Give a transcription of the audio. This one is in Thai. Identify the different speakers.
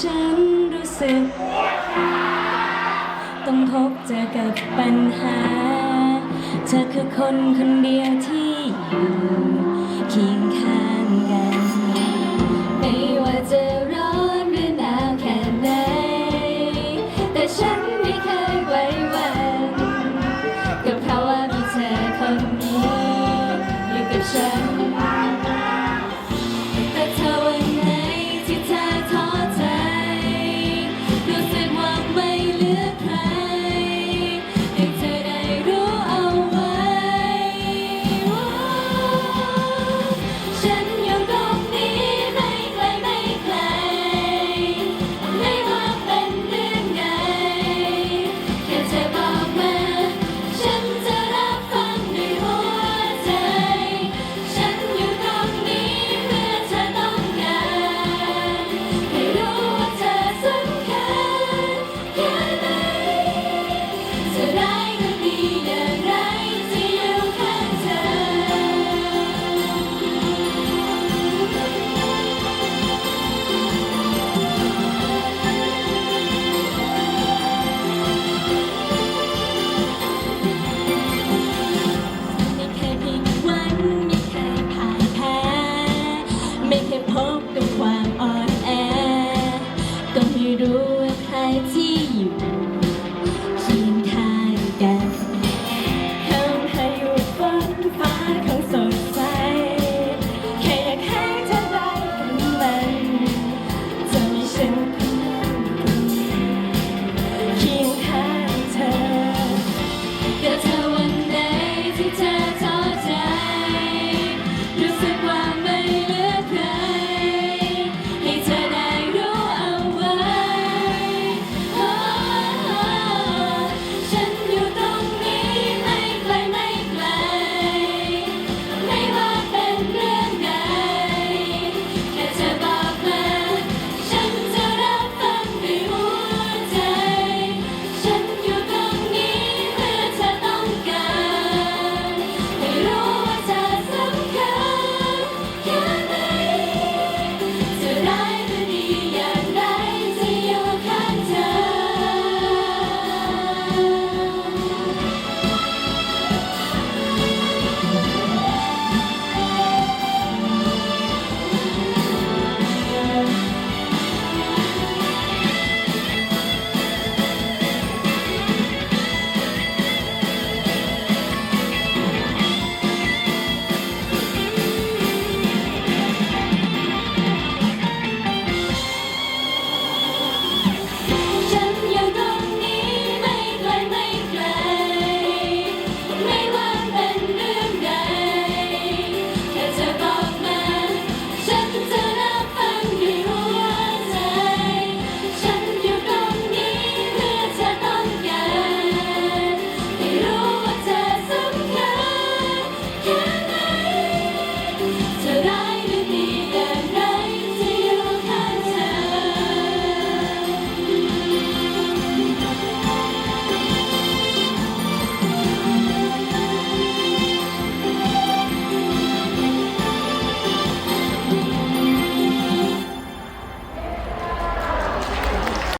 Speaker 1: ฉันรู้สึก ต้องพบเจอกับปัญหา เธอคือคนคนเดียวที่อยู่เคียงข้างกัน ไม่ว่าจะร้อนหรือหนาวแค่ไหน แต่ฉันไม่เคยไว้วันก็เพราะว่ามีเธอคนนี้อยู่กับฉัน รู้ว่าใครที่